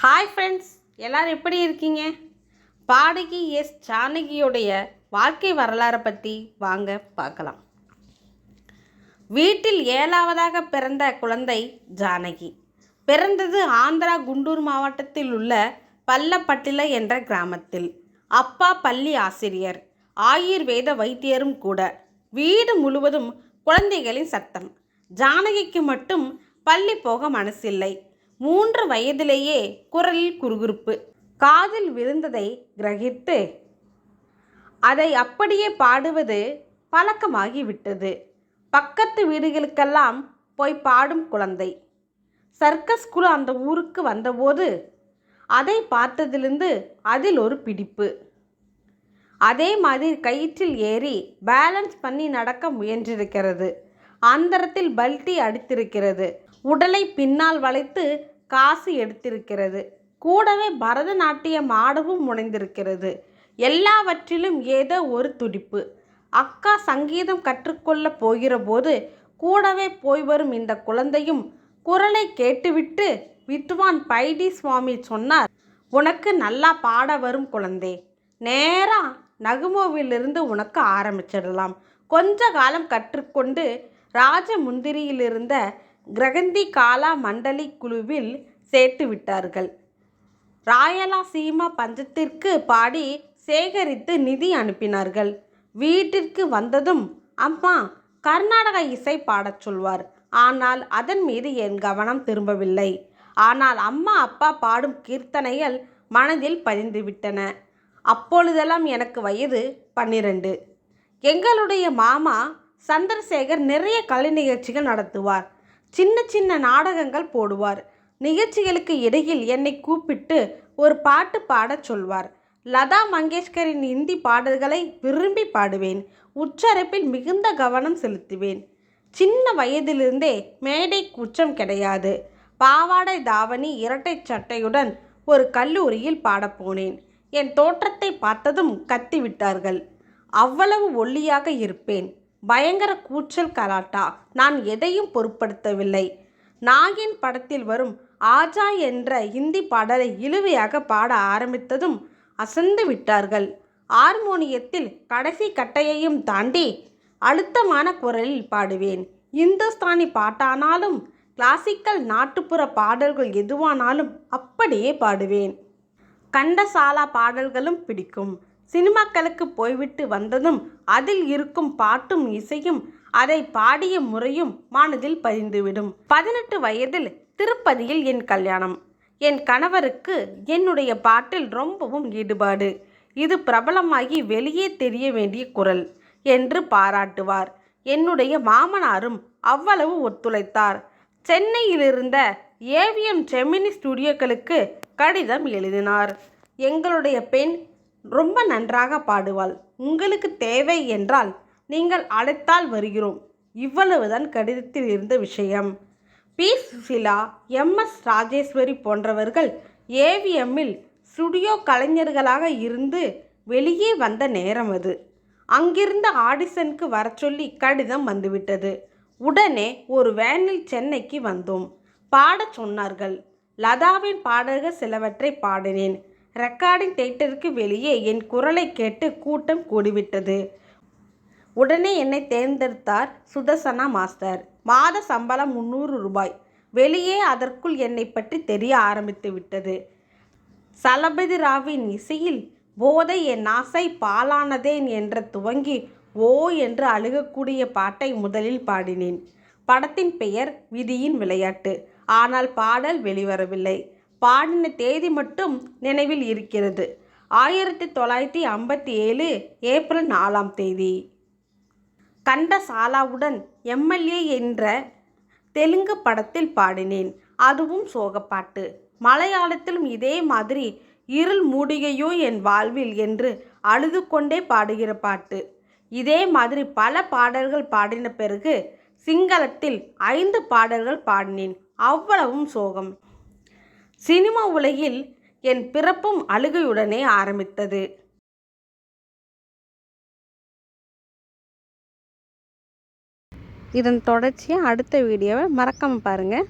Hi friends எல்லோரும் எப்படி இருக்கீங்க? பாடகி எஸ் ஜானகியுடைய வாழ்க்கை வரலாறை பற்றி வாங்க பார்க்கலாம். வீட்டில் ஏழாவதாக பிறந்த குழந்தை ஜானகி. பிறந்தது ஆந்திரா குண்டூர் மாவட்டத்தில் உள்ள பல்லப்பட்டில என்ற கிராமத்தில். அப்பா பள்ளி ஆசிரியர் ஆயுர்வேத வைத்தியரும் கூட. வீடு முழுவதும் குழந்தைகளின் சத்தம். ஜானகிக்கு மட்டும் பள்ளி போக மனசில்லை. மூன்று வயதிலேயே குரலில் குறுகுறுப்பு. காதில் விழுந்ததை கிரகித்து அதை அப்படியே பாடுவது பழக்கமாகி விட்டது பக்கத்து வீடுகளுக்கெல்லாம் போய் பாடும் குழந்தை. சர்க்கஸ் குழு அந்த ஊருக்கு வந்தபோது அதை பார்த்ததிலிருந்து அதில் ஒரு பிடிப்பு. அதே மாதிரி கயிற்றில் ஏறி பேலன்ஸ் பண்ணி நடக்க முயன்றிருக்கிறது. அந்தரத்தில் பல்ட்டி அடித்திருக்கிறது. உடலை பின்னால் வளைத்து காசு எடுத்திருக்கிறது. கூடவே பரதநாட்டியம் ஆடவும் முனைந்திருக்கிறது. எல்லாவற்றிலும் ஏதோ ஒரு துடிப்பு. அக்கா சங்கீதம் கற்றுக்கொள்ள போகிறபோது கூடவே போய் வரும் இந்த குழந்தையும் குரலை கேட்டுவிட்டு வித்வான் பைடி சுவாமி சொன்னார் உனக்கு நல்லா பாட வரும் குழந்தை. நேரா நகுமோவிலிருந்து உனக்கு ஆரம்பிச்சிடலாம். கொஞ்ச காலம் கற்றுக்கொண்டு ராஜமுந்திரியில் இருந்த கிரகந்தி காலா மண்டலி குழுவில் சேர்த்து விட்டார்கள். ராயலாசீமா பஞ்சத்திற்கு பாடி சேகரித்து நிதி அனுப்பினார்கள். வீட்டிற்கு வந்ததும் அம்மா கர்நாடக இசை பாடச் சொல்வார். ஆனால் அதன் மீது என் கவனம் திரும்பவில்லை. ஆனால் அம்மா அப்பா பாடும் கீர்த்தனைகள் மனதில் பதிந்துவிட்டன. அப்பொழுதெல்லாம் எனக்கு வயது பன்னிரண்டு. எங்களுடைய மாமா சந்திரசேகர் நிறைய கலை நிகழ்ச்சிகள் நடத்துவார். சின்ன சின்ன நாடகங்கள் போடுவார். நிகழ்ச்சிகளுக்கு இடையில் என்னை கூப்பிட்டு ஒரு பாட்டு பாடச் சொல்வார். லதா மங்கேஷ்கரின் இந்தி பாடல்களை விரும்பி பாடுவேன். உச்சரிப்பில் மிகுந்த கவனம் செலுத்துவேன். சின்ன வயதிலிருந்தே மேடை குற்றம் கிடையாது. பாவாடை தாவணி இரட்டை சட்டையுடன் ஒரு கல்லூரியில் பாடப்போனேன் என் தோற்றத்தை பார்த்ததும் கத்திவிட்டார்கள். அவ்வளவு ஒல்லியாக இருப்பேன். பயங்கர கூச்சல் கலாட்டா. நான் எதையும் பொருட்படுத்தவில்லை. நாகின் படத்தில் வரும் ஆஜா என்ற இந்தி பாடலை இழுவையாக பாட ஆரம்பித்ததும் அசந்து விட்டார்கள். ஹார்மோனியத்தில் கடைசி கட்டையையும் தாண்டி அழுத்தமான குரலில் பாடுவேன். இந்துஸ்தானி பாட்டானாலும் கிளாசிக்கல் நாட்டுப்புற பாடல்கள் எதுவானாலும் அப்படியே பாடுவேன். கண்டசாலா பாடல்களும் பிடிக்கும். சினிமாக்களுக்கு போய்விட்டு வந்ததும் அதில் இருக்கும் பாட்டும் இசையும் அதை பாடிய முறையும் மனதில் பதிந்துவிடும். பதினெட்டு வயதில் திருப்பதியில் என் கல்யாணம். என் கணவருக்கு என்னுடைய பாட்டில் ரொம்பவும் ஈடுபாடு. இது பிரபலமாகி வெளியே தெரிய வேண்டிய குரல் என்று பாராட்டுவார். என்னுடைய மாமனாரும் அவ்வளவு ஒத்துழைத்தார். சென்னையிலிருந்த ஏவிஎம் ஜெமினி ஸ்டுடியோக்களுக்கு கடிதம் எழுதினார். எங்களுடைய பெண் ரொம்ப நன்றாக பாடுவாள். உங்களுக்கு தேவை என்றால் நீங்கள் அழைத்தால் வருகிறோம். இவ்வளவுதான் கடிதத்தில் இருந்த விஷயம். P. Susheela M. S. Rajeswari போன்றவர்கள் ஏவிஎம்மில் ஸ்டுடியோ கலைஞர்களாக இருந்து வெளியே வந்த நேரம் அது. அங்கிருந்த ஆடிஷனுக்கு வர சொல்லி கடிதம் வந்துவிட்டது. உடனே ஒரு வேனில் சென்னைக்கு வந்தோம். பாடச் சொன்னார்கள். லதாவின் பாடல்கள் சிலவற்றை பாடினேன். ரெக்கார்டிங் தேட்டருக்கு வெளியே என் குரலை கேட்டு கூட்டம் கூடிவிட்டது. உடனே என்னை தேர்ந்தெடுத்தார் சுதர்சனா மாஸ்டர். மாத சம்பளம் முந்நூறு ரூபாய். வெளியே அதற்குள் என்னை பற்றி தெரிய ஆரம்பித்து விட்டது. சலபதி ராவின் இசையில் போதை என் ஆசை பாலானதேன் என்ற துவங்கி ஓ என்று அழுகக்கூடிய பாட்டை முதலில் பாடினேன். படத்தின் பெயர் விதியின் விளையாட்டு ஆனால் பாடல் வெளிவரவில்லை. பாடின தேதி மட்டும் நினைவில் இருக்கிறது. ஆயிரத்தி தொள்ளாயிரத்தி ஐம்பத்தி ஏழு ஏப்ரல் நாலாம் தேதி. கண்டசாலாவுடன் எம்எல்ஏ என்ற தெலுங்கு படத்தில் பாடினேன். அதுவும் சோகப்பாட்டு. மலையாளத்திலும் இதே மாதிரி இருள் மூடிகையோ என் வாழ்வில் என்று அழுது கொண்டே பாடுகிற பாட்டு. இதே மாதிரி பல பாடல்கள் பாடின பிறகு சிங்களத்தில் ஐந்து பாடல்கள் பாடினேன். அவ்வளவும் சோகம். சினிமா உலகில் என் பிறப்பும் அழுகையுடனே ஆரம்பித்தது. இதன் தொடர்ச்சியாக அடுத்த வீடியோவை மறக்காமல் பாருங்கள்